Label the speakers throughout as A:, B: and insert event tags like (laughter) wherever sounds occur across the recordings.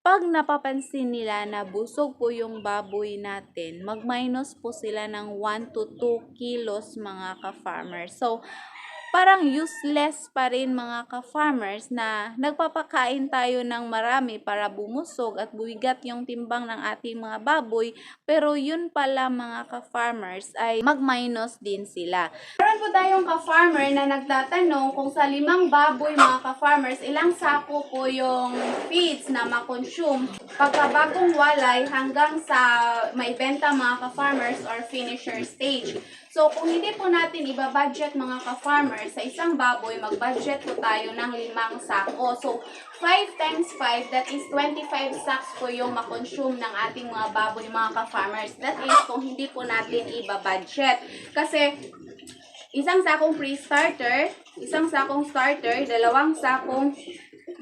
A: pag napapansin nila na busog po yung baboy natin, mag-minus po sila ng 1 to 2 kilos mga ka-farmers. So, parang useless pa rin mga ka-farmers na nagpapakain tayo ng marami para bumusog at buwigat yung timbang ng ating mga baboy pero yun pala mga ka-farmers ay mag-minus din sila. Meron po tayong ka-farmer na nagtatanong kung sa limang baboy mga ka-farmers ilang sako po yung feeds na makonsume pagka bagong walay hanggang sa maibenta mga ka-farmers or finisher stage. So, kung hindi po natin ibabudget mga ka-farmers, sa isang baboy, mag-budget po tayo ng limang sako. So, 5 times 5, that is 25 sacks po yung makonsume ng ating mga baboy mga ka-farmers. That is kung hindi po natin ibabudget. Kasi, isang sakong pre-starter, isang sakong starter, dalawang sakong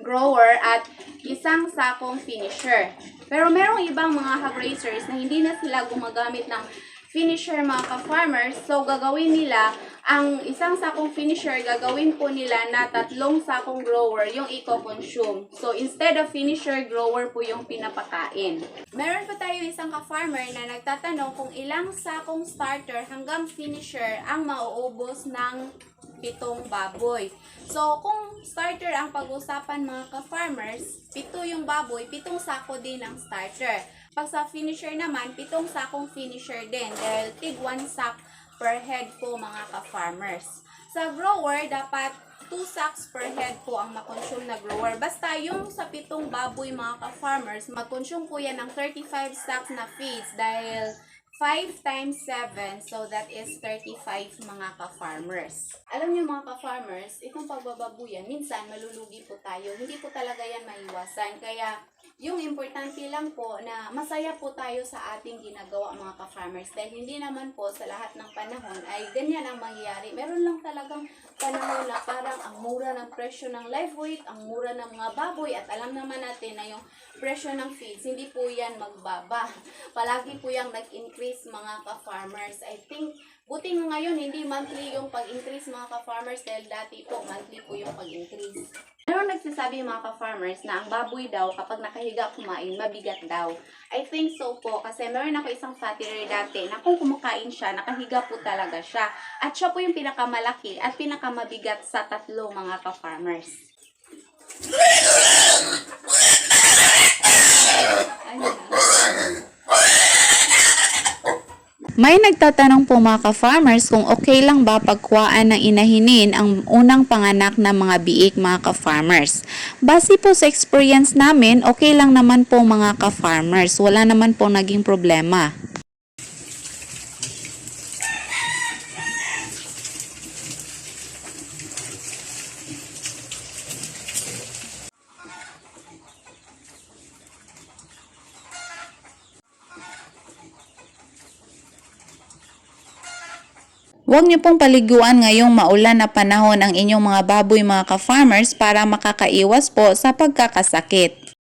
A: grower, at isang sakong finisher. Pero merong ibang mga hog na hindi na sila gumagamit ng finisher mga ka-farmers. So, gagawin nila, ang isang sakong finisher, gagawin po nila na tatlong sakong grower yung i-consume. So, instead of finisher, grower po yung pinapakain. Meron pa tayo isang ka-farmer na nagtatanong kung ilang sakong starter hanggang finisher ang mauubos ng pitong baboy. So, kung starter ang pag-usapan mga ka-farmers, pito yung baboy, pitong sako din ang starter. Pag sa finisher naman, pitong sakong finisher din dahil tig one sack per head po mga ka-farmers. Sa grower, dapat 2 sacks per head po ang makonsume na grower. Basta yung sa pitong baboy mga ka-farmers, mag-consume po yan ng 35 sacks na feeds dahil 5 times 7, so that is 35 mga ka-farmers. Alam niyo mga ka-farmers, itong pagbababuyan, minsan malulugi po tayo. Hindi po talaga yan maiwasan. Kaya yung importante lang po na masaya po tayo sa ating ginagawa mga ka-farmers. Dahil hindi naman po sa lahat ng panahon ay ganyan ang mangyayari. Meron lang talagang panahon na parang ang mura ng presyo ng live weight, ang mura ng mga baboy at alam naman natin na yung presyo ng feeds, hindi po yan magbaba. (laughs) Palagi po yung nag-increase mga ka-farmers. I think, buti nga ngayon, hindi monthly yung pag-increase mga ka-farmers dahil dati po, monthly po yung pag-increase. Meron nagsasabi mga ka-farmers na ang baboy daw kapag nakahiga kumain, mabigat daw. I think so po kasi meron ako isang fatterer dati na kung kumakain siya, nakahiga po talaga siya. At siya po yung pinakamalaki at pinakamabigat sa tatlo mga ka-farmers. May nagtatanong po mga ka-farmers kung okay lang ba pagkuhaan ng inahinin ang unang panganak ng mga biik mga ka-farmers. Base po sa experience namin, okay lang naman po mga ka-farmers. Wala naman po naging problema. Huwag niyo pong paliguan ngayong maulan na panahon ang inyong mga baboy mga ka-farmers para makakaiwas po sa pagkakasakit.